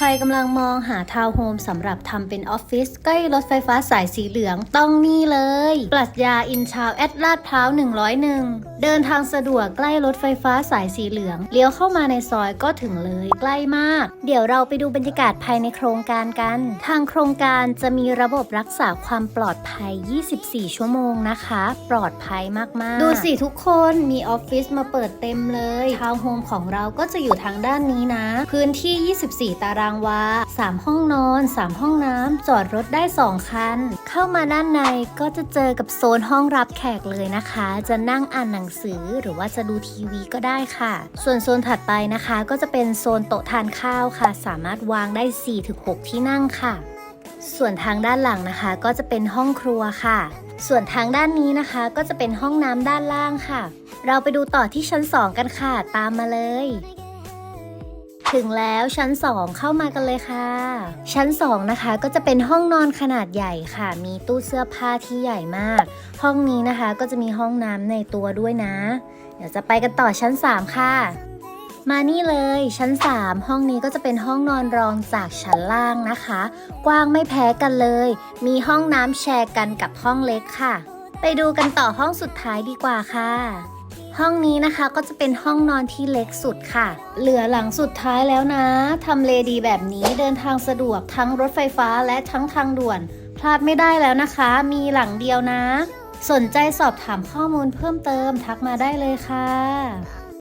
ใครกำลังมองหาทาวน์โฮมสำหรับทำเป็นออฟฟิศใกล้รถไฟฟ้าสายสีเหลืองต้องนี่เลย ปรัชญาอินชาวแอดลาดพร้าว 101 เดินทางสะดวกใกล้รถไฟฟ้าสายสีเหลือง เลี้ยวเข้ามาในซอยก็ถึงเลยใกล้มาก เดี๋ยวเราไปดูบรรยากาศภายในโครงการกัน ทางโครงการจะมีระบบรักษาความปลอดภัย 24 ชั่วโมงนะคะ ปลอดภัยมากๆ ดูสิทุกคนมีออฟฟิศมาเปิดเต็มเลยทาวน์โฮมของเราก็จะอยู่ทางด้านนี้นะ พื้นที่ 24 ตารางวา 3 ห้องนอน 3 ห้องน้ำ จอดรถได้ 2 คัน เข้ามาด้านในก็จะเจอกับโซนห้องรับแขกเลยนะคะ จะนั่งอ่านหนังสือหรือว่าจะดูทีวีก็ได้ค่ะ ส่วนโซนถัดไปนะคะ ก็จะเป็นโซนโต๊ะทานข้าวค่ะ สามารถวางได้ 4-6 ที่นั่งค่ะ ส่วนทางด้านหลังนะคะ ก็จะเป็นห้องครัวค่ะ ส่วนทางด้านนี้นะคะก็จะเป็นห้องน้ำด้านล่างค่ะ เราไปดูต่อที่ชั้น 2 กันค่ะ ตามมาเลย ถึงแล้วชั้น 2 เข้ามากันเลยค่ะ ชั้น 2 นะคะก็จะเป็นห้องนอนขนาดใหญ่ค่ะ มีตู้เสื้อผ้าที่ใหญ่มาก ห้องนี้นะคะก็จะมีห้องน้ำในตัวด้วยนะ เดี๋ยวจะไปกันต่อชั้น 3 ค่ะ มานี่เลยชั้น 3 ห้องนี้ก็จะเป็นห้องนอนรองจากชั้นล่างนะคะ กว้างไม่แพ้กันเลย มีห้องน้ำแชร์กันกับห้องเล็กค่ะ ไปดูกันต่อห้องสุดท้ายดีกว่าค่ะ ห้องนี้นะคะก็จะเป็นห้องนอนที่เล็กสุดค่ะ เหลือหลังสุดท้ายแล้วนะทำเลดีแบบนี้เดินทางสะดวกทั้งรถไฟฟ้าและทั้งทางด่วน พลาดไม่ได้แล้วนะคะ มีหลังเดียวนะ สนใจสอบถามข้อมูลเพิ่มเติมทักมาได้เลยค่ะ